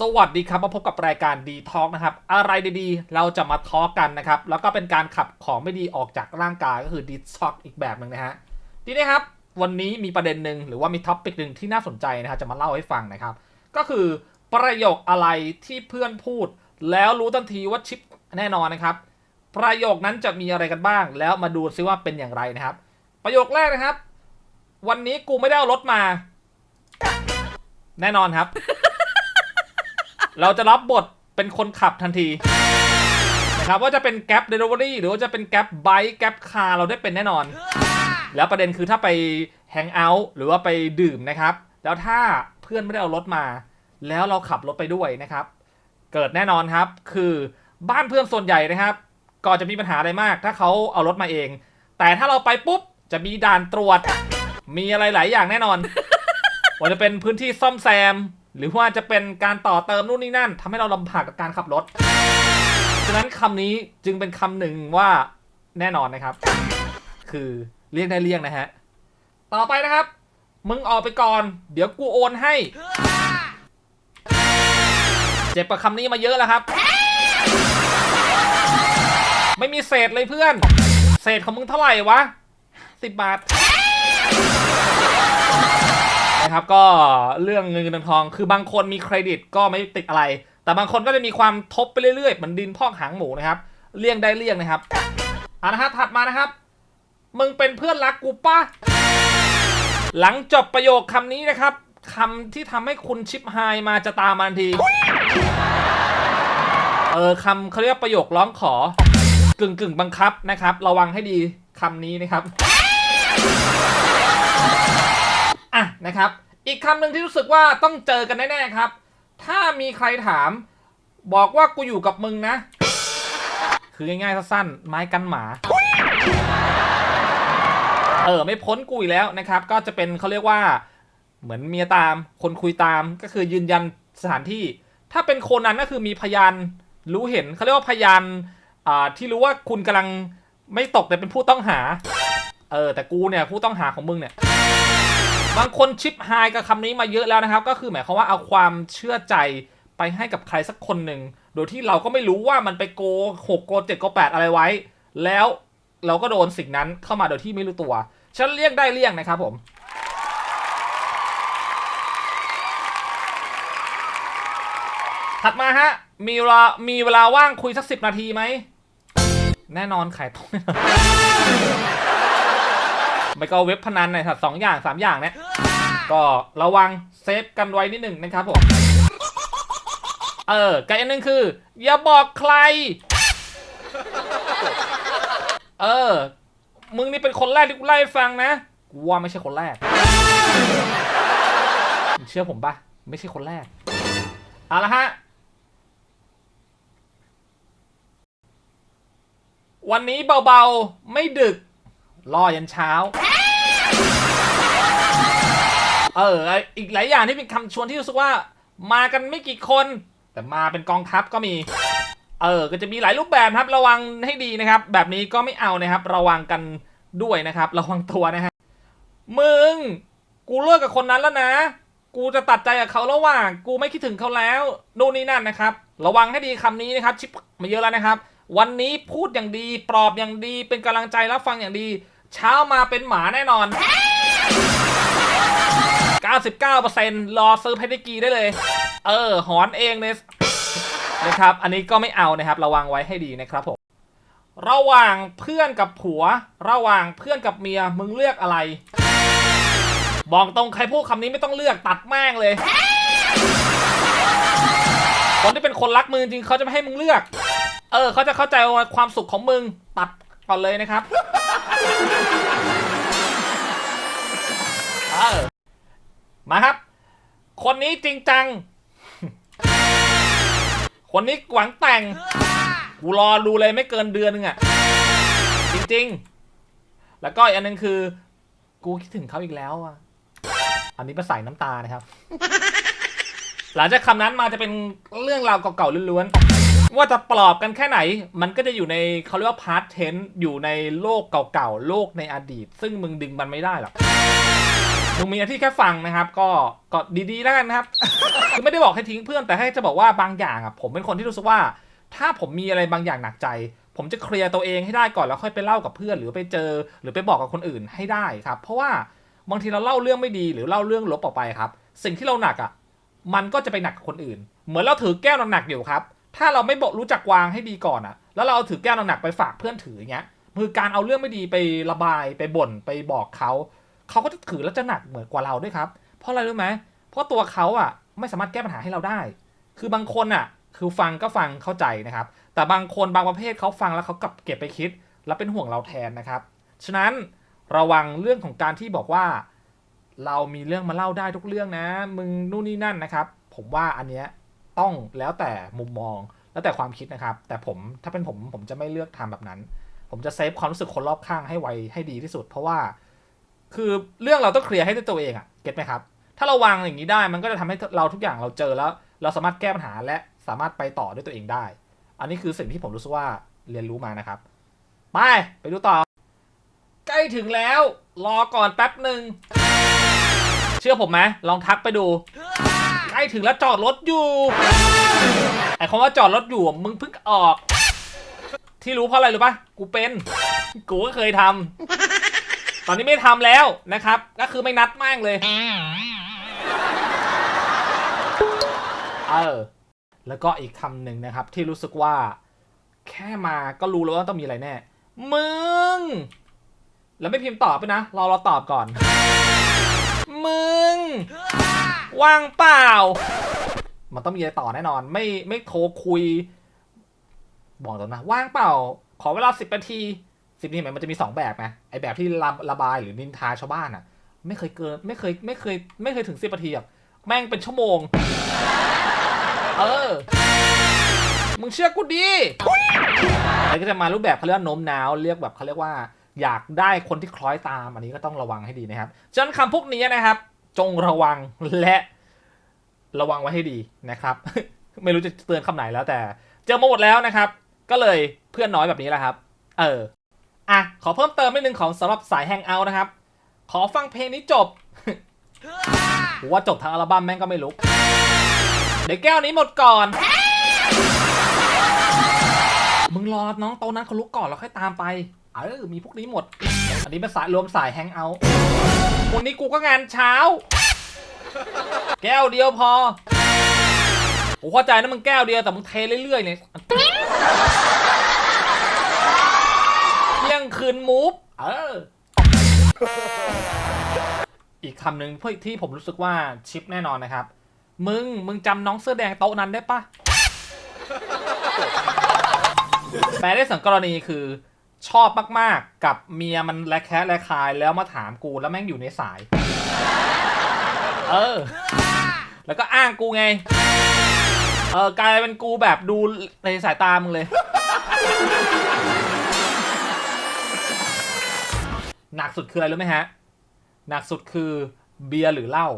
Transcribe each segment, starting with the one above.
สวัสดีครับมาพบกับรายการดีทอ k นะครับอะไรดีๆ เราจะมาทอล์กกันนะครับ แล้วก็เป็นการขับของไม่ดีออกจากร่างกายก็คือดีทอกอีกแบบหนึ่งนะฮะทีนี้ครับ วันนี้มีประเด็นหนึ่งหรือว่ามีท็อปิกหนึ่งที่น่าสนใจนะฮะจะมาเล่าให้ฟังนะครับ ก็คือประโยคอะไรที่เพื่อนพูด แล้วรู้ทันทีว่าชิปแน่นอนนะครับ ประโยคนั้นจะมีอะไรกันบ้าง แล้วมาดูซิว่าเป็นอย่างไรนะครับ ประโยคแรกนะครับ วันนี้กูไม่ได้เอารถมา แน่นอนครับ เราจะรับบทเป็นคนขับทันทีนะครับว่าจะเป็นแก๊ปเดลิเวอรี่หรือว่าจะเป็นแก๊ปไบค์แก๊ปคาร์เราได้เป็นแน่นอน แล้วประเด็นคือถ้าไปแฮงเอาท์หรือว่าไปดื่มนะครับ แล้วถ้าเพื่อนไม่ได้เอารถมา แล้วเราขับรถไปด้วยนะครับ เกิดแน่นอนครับ คือบ้านเพื่อนส่วนใหญ่นะครับก็จะมีปัญหาอะไรมาก ถ้าเขาเอารถมาเอง แต่ถ้าเราไปปุ๊บจะมีด่านตรวจ มีอะไรหลายอย่างแน่นอนว่าจะเป็นพื้นที่ซ่อมแซม หรือว่าจะเป็นการต่อเติมนู่นนี่นั่นทำให้เราลำบากกับการขับรถ ฉะนั้นคำนี้จึงเป็นคำหนึ่งว่าแน่นอนนะครับ คือเรียกได้เรียกนะฮะ ต่อไปนะครับ มึงออกไปก่อน เดี๋ยวกูโอนให้ เจ็บกับคำนี้มาเยอะแล้วครับ ไม่มีเศษเลยเพื่อน เศษของมึงเท่าไหร่วะสิบบาท นะครับ ก็เรื่องเงินเงินทอง คือบางคนมีเครดิตก็ไม่ติดอะไร แต่บางคนก็จะมีความทบไปเรื่อยๆเหมือนดินพอกหางหมูนะครับเลี่ยงได้เลี่ยงนะครับอ่านะครับถัดมานะครับ มึงเป็นเพื่อนรักกูปะหลังจบประโยคคำนี้นะครับคำที่ทำให้คุณชิปไฮมาจะตามมาทันที เออคำเขาเรียกประโยคร้องขอกึ่งกึ่งบังคับนะครับ ระวังให้ดีคำนี้นะครับ อะนะครับ อีกคำหนึ่งที่รู้สึกว่าต้องเจอกันแน่ๆครับ ถ้ามีใครถาม บอกว่ากูอยู่กับมึงนะ คือง่ายๆสั้นๆไม้กันหมา เออไม่พ้นกูอีกแล้วนะครับ ก็จะเป็นเขาเรียกว่า เหมือนเมียตามคนคุยตามก็คือยืนยันสถานที่ ถ้าเป็นโคนนั้นก็คือมีพยานรู้เห็นเขาเรียกว่าพยานที่รู้ว่าคุณกำลังไม่ตกแต่เป็นผู้ต้องหา เออแต่กูเนี่ยผู้ต้องหาของมึงเนี่ย บางคนชิปไฮกับคำนี้มาเยอะแล้วนะครับ ก็คือหมายความว่าเอาความเชื่อใจไปให้กับใครสักคนหนึ่ง โดยที่เราก็ไม่รู้ว่ามันไปโกหกโกเจ็ดโกแปดอะไรไว้ แล้วเราก็โดนสิ่งนั้นเข้ามาโดยที่ไม่รู้ตัว ฉันเลี่ยงได้เลี่ยงนะครับผมถัดมาฮะ มีเวลา มีเวลาว่างคุยสักสิบนาทีไหม แน่นอนขายต้อง ไม่ก็เว็บพนันในสัตว์สองอย่างสามอย่างเนี่ยก็ระวังเซฟกันไว้นิดหนึ่งนะครับผมเออกับอันหนึงคือ อย่าบอกใคร เออ มึงนี่เป็นคนแรกที่กูไล่าให้ฟังนะกูว่าไม่ใช่คนแรกมึงเชื่อผมปะไม่ใช่คนแรกเอาละฮะวันนี้เบาๆ ไม่ดึก รอยันเช้า เออ อีกหลายอย่างที่เป็นคำชวนที่รู้สึกว่า มากันไม่กี่คน แต่มาเป็นกองทัพก็มี เออ ก็จะมีหลายรูปแบบครับ ระวังให้ดีนะครับ แบบนี้ก็ไม่เอานะครับ ระวังกันด้วยนะครับ ระวังตัวนะฮะ มึง กูเลิกกับคนนั้นแล้วนะ กูจะตัดใจกับเขาแล้วว่ากูไม่คิดถึงเขาแล้วนู่นนี่นั่นนะครับ ระวังให้ดีคำนี้นะครับ ชิปมาเยอะแล้วนะครับ วันนี้พูดอย่างดี ปลอบอย่างดี เป็นกำลังใจรับฟังอย่างดี เช้ามาเป็นหมาแน่นอน 99%รอซื้อเพดิกีได้เลย เออ หอนเองเลยนะครับ อันนี้ก็ไม่เอานะครับ ระวังไว้ให้ดีนะครับผม ระหว่างเพื่อนกับผัว ระหว่างเพื่อนกับเมีย มึงเลือกอะไร บอกตรงใครพูดคำนี้ไม่ต้องเลือกตัดแม่งเลย คนที่เป็นคนรักมึงจริงเขาจะไม่ให้มึงเลือก เออ เขาจะเข้าใจความสุขของมึงตัดก่อนเลยนะครับ มาครับ คนนี้จริงจัง คนนี้หวังแต่ง กูรอดูเลยไม่เกินเดือนนึงอะจริง ๆ แล้วก็อีกอันนึงคือ กูคิดถึงเขาอีกแล้วอะอันนี้เป็นสายน้ำตานะครับ หลังจากคำนั้นมาจะเป็นเรื่องราวเก่าๆล้วนๆ ว่าจะปลอบกันแค่ไหน มันก็จะอยู่ในเขาเรียกว่าพาร์ทเทนอยู่ในโลกเก่าๆ โลกในอดีต ซึ่งมึงดึงมันไม่ได้หรอกมึงมีหน้าที่แค่ฟังนะครับ ก็ก็ดีๆแล้วกันนะครับคือไม่ได้บอกให้ทิ้งเพื่อนแต่ให้จะบอกว่าบางอย่างอะผมเป็นคนที่รู้สึกว่า ถ้าผมมีอะไรบางอย่างหนักใจ ผมจะเคลียร์ตัวเองให้ได้ก่อนแล้วค่อยไปเล่ากับเพื่อนหรือไปเจอ หรือไปบอกกับคนอื่นให้ได้ครับ เพราะว่าบางทีเราเล่าเรื่องไม่ดีหรือเล่าเรื่องลบออกไปครับ สิ่งที่เราหนักอะมันก็จะไปหนักกับคนอื่น เหมือนเราถือแก้วหนักๆอยู่ครับ ถ้าเราไม่บอกรู้จักวางให้ดีก่อนอะแล้วเราเอาถือแก้วหนักๆไปฝากเพื่อนถืออย่างเงี้ยคือการเอาเรื่องไม่ดีไประบายไปบ่นไปบอกเขาเขาก็จะถือแล้วจะหนักเหมือนกว่าเราด้วยครับ เพราะอะไรรู้ไหมเพราะตัวเขาอะไม่สามารถแก้ปัญหาให้เราได้ คือบางคนอะคือฟังก็ฟังเข้าใจนะครับ แต่บางคนบางประเภทเขาฟังแล้วเขากลับเก็บไปคิด แล้วเป็นห่วงเราแทนนะครับ ฉะนั้นระวังเรื่องของการที่บอกว่า เรามีเรื่องมาเล่าได้ทุกเรื่องนะ มึงนู่นนี่นั่นนะครับ ผมว่าอันเนี้ย ต้องแล้วแต่มุมมอง แล้วแต่ความคิดนะครับ แต่ผมถ้าเป็นผมผมจะไม่เลือกทำแบบนั้น ผมจะเซฟความรู้สึกคนรอบข้างให้ไวให้ดีที่สุด เพราะว่า คือเรื่องเราต้องเคลียร์ให้ด้วยตัวเองอะเก็ตไหมครับ ถ้าเราวางอย่างนี้ได้มันก็จะทำให้เราทุกอย่างเราเจอแล้ว เราสามารถแก้ปัญหาและสามารถไปต่อด้วยตัวเองได้ อันนี้คือสิ่งที่ผมรู้สึกว่าเรียนรู้มานะครับ ไป ไปดูต่อ ใกล้ถึงแล้ว รอก่อนแป๊บหนึ่ง เชื่อผมไหมลองทักไปดู ถึงแล้วจอดรถอยู่ไอ้คำว่าจอดรถอยู่มึงเพิ่งออก ที่รู้เพราะอะไรรู้ปะกูเป็น กูก็เคยทำตอนนี้ไม่ทำแล้วนะครับ ก็คือไม่นัดม่งเลยเออแล้วก็อีกคำหนึ่งนะครับ ที่รู้สึกว่า แค่มาก็รู้แล้วว่าต้องมีอะไรแน่ มึง แล้วไม่พิมพ์ตอบไปนะรอเราตอบก่อน มึง ว่างเปล่า มันต้องมีอะไรต่อแน่นอน ไม่ไม่โทรคุย บอกตรงนะ ว่างเปล่า ขอเวลาสิบนาทีสิบนาทีมันจะมีสองแบบไงไอแบบที่ระระบายหรือนินทาชาวบ้านอะ ไม่เคยเกินไม่เคยไม่เคย ไม่เคยถึงสิบนาทีอะแม่งเป็นชั่วโมง เออ มึงเชื่อกูดิแล้วก็จะมารูปแบบเขาเรียกว่าโน้มน้าว เรียกแบบเขาเรียกว่า อยากได้คนที่คล้อยตาม อันนี้ก็ต้องระวังให้ดีนะครับฉะนั้นคำพวกนี้นะครับ จงระวังและระวังไว้ให้ดีนะครับ ไม่รู้จะเตือนคำไหนแล้วแต่ เจอมาหมดแล้วนะครับ ก็เลยเพื่อนน้อยแบบนี้แหละครับ เอออะขอเพิ่มเติมนิดนึงของสำหรับสายแฮงเอาท์นะครับ ขอฟังเพลงนี้จบว่าจบทั้งอัลบั้มแม่งก็ไม่ลุกเดี๋ยวแก้วนี้หมดก่อน มึงรอน้องโตนั้นเขาลุกก่อนแล้วค่อยตามไป เออ มีพวกนี้หมด อันนี้เป็นสายรวมสายแฮงเอาท์ วันนี้กูก็งานเช้า แก้วเดียวพอผมเข้าใจนะมึงแก้วเดียวแต่มึงเทเรื่อยๆเนี่ยเที่ยงคืนมูฟเออ อีกคำหนึ่งเพื่อที่ผมรู้สึกว่าชิปแน่นอนนะครับ มึง มึงจำน้องเสื้อแดงโต๊ะนั้นได้ปะแปลได้สองกรณีคือ ชอบมากๆ กับเมียมันแลแคะแลคายแล้วมาถามกูแล้วแม่งอยู่ในสาย เออ แล้วก็อ้างกูไง เออกลายเป็นกูแบบดูในสายตามึงเลย หนักสุดคืออะไรรู้ไหมฮะ หนักสุดคือเบียร์หรือเหล้า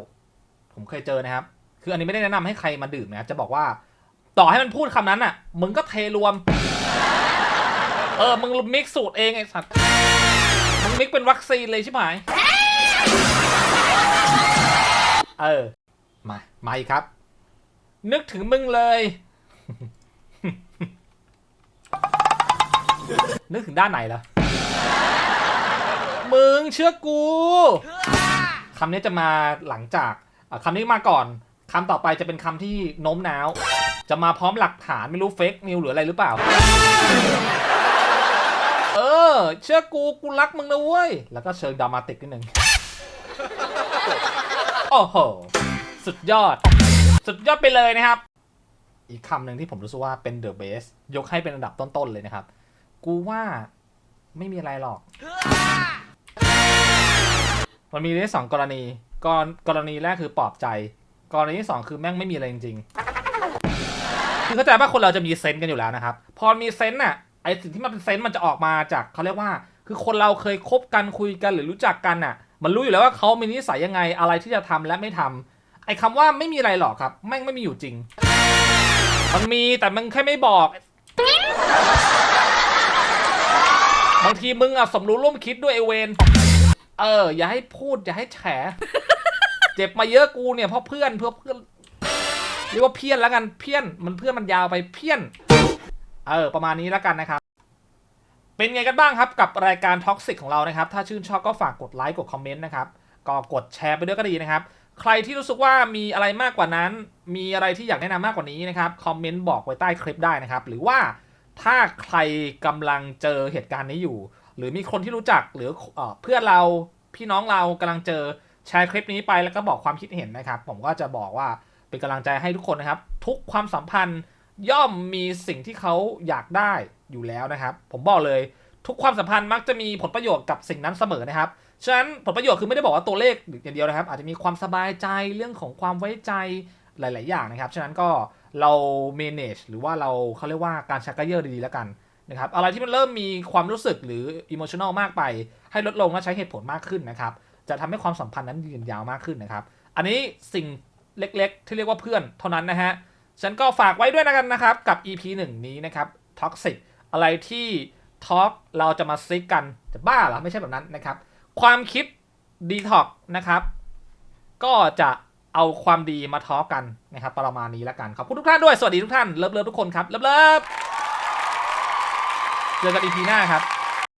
ผมเคยเจอนะครับ คืออันนี้ไม่ได้แนะนำให้ใครมาดื่มนะ จะบอกว่า ต่อให้มันพูดคำนั้นอะ มึงก็เทรวม เออ มึงมิกซ์สูตรเองไอ้สัตว์ มึงมิกซ์เป็นวัคซีนเลยใช่ไหมเออ มา มาอีกครับ นึกถึงมึงเลย นึกถึงด้านไหนล่ะ มึงเชื่อกูคำนี้จะมาหลังจากอะคำนี้มาก่อนคำต่อไปจะเป็นคำที่โน้มน้าว จะมาพร้อมหลักฐานไม่รู้เฟกนิวหรืออะไรหรือเปล่าเออเชื่อกูกูรักมึงนะเว้ย แล้วก็เชิงดรามาติกนิดนึง โอ้โห สุดยอด สุดยอดไปเลยนะครับ อีกคำหนึ่งที่ผมรู้สึกว่าเป็นเดอะเบสยกให้เป็นอันดับต้น ๆ เลยนะครับ กูว่าไม่มีอะไรหรอก มันมีได้สองกรณีกรกรณีแรกคือปลอบใจ กรณีที่สองคือแม่งไม่มีอะไรจริงๆคือเข้าใจว่าคนเราจะมีเซนต์กันอยู่แล้วนะครับ พอมีเซนต์น่ะ ไอสิ่งที่มันเป็นเซนต์มันจะออกมาจากเขาเรียกว่า คือคนเราเคยคบกันคุยกันหรือรู้จักกันน่ะ มันรู้อยู่แล้วว่าเขามีนิสัยยังไงอะไรที่จะทำและไม่ทำไอ้คำว่าไม่มีอะไรหรอกครับแม่งไม่มีอยู่จริง มันมีแต่มึงแค่ไม่บอก บางทีมึงอะสมรู้ร่วมคิดด้วยไอเวนเออ อย่าให้พูดอย่าให้แฉเจ็บมาเยอะกูเนี่ยเพราะเพื่อนเพื่อเพื่อนเรียกว่าเพี้ยนแล้วกันเพี้ยนมันเพื่อนมันยาวไปเพี้ยน เออประมาณนี้แล้วกันนะครับ เป็นไงกันบ้างครับกับรายการท็อกซิกของเรานะครับ ถ้าชื่นชอบก็ฝากกดไลค์กดคอมเมนต์นะครับ ก็กดแชร์ไปด้วยก็ดีนะครับ ใครที่รู้สึกว่ามีอะไรมากกว่านั้น มีอะไรที่อยากแนะนำมากกว่านี้นะครับคอมเมนต์บอกไว้ใต้คลิปได้นะครับ หรือว่าถ้าใครกำลังเจอเหตุการณ์นี้อยู่ หรือมีคนที่รู้จักหรือเอเพื่อนเราพี่น้องเรากำลังเจอแชร์คลิปนี้ไปแล้วก็บอกความคิดเห็นนะครับ ผมก็จะบอกว่าเป็นกำลังใจให้ทุกคนนะครับ ทุกความสัมพันธ์ ย่อมมีสิ่งที่เขาอยากได้อยู่แล้วนะครับ ผมบอกเลยทุกความสัมพันธ์มักจะมีผลประโยชน์กับสิ่งนั้นเสมอนะครับ ฉะนั้นผลประโยชน์คือไม่ได้บอกว่าตัวเลขอย่างเดียวนะครับ อาจจะมีความสบายใจเรื่องของความไว้ใจหลาย ๆ อย่างนะครับ ฉะนั้นก็เรา manage หรือว่าเราเขาเรียกว่าการชักกระเยอะดีๆแล้วกันนะครับ อะไรที่มันเริ่มมีความรู้สึกหรือ emotional มากไป ให้ลดลงและใช้เหตุผลมากขึ้นนะครับ จะทำให้ความสัมพันธ์นั้นยืนยาวมากขึ้นนะครับ อันนี้สิ่งเล็ก ๆ ที่เรียกว่าเพื่อนเท่านั้นนะฮะ ฉันก็ฝากไว้ด้วยนะกันนะครับ กับ EP 1 นี้นะครับ Toxic อะไรที่ท็อ l k เราจะมาซิกกันจะบ้าเหรอไม่ใช่แบบนั้นนะครับ ความคิดดีท็อกนะครับ ก็จะเอาความดีมาท็อ l k กันนะครับ ประมาณนี้แล้วกัน ขอบคุณทุกท่านด้วย สวัสดีทุกท่านเลิฟเลิฟทุกคนครับเลิฟเลิฟเจอกัน EP หน้าครับ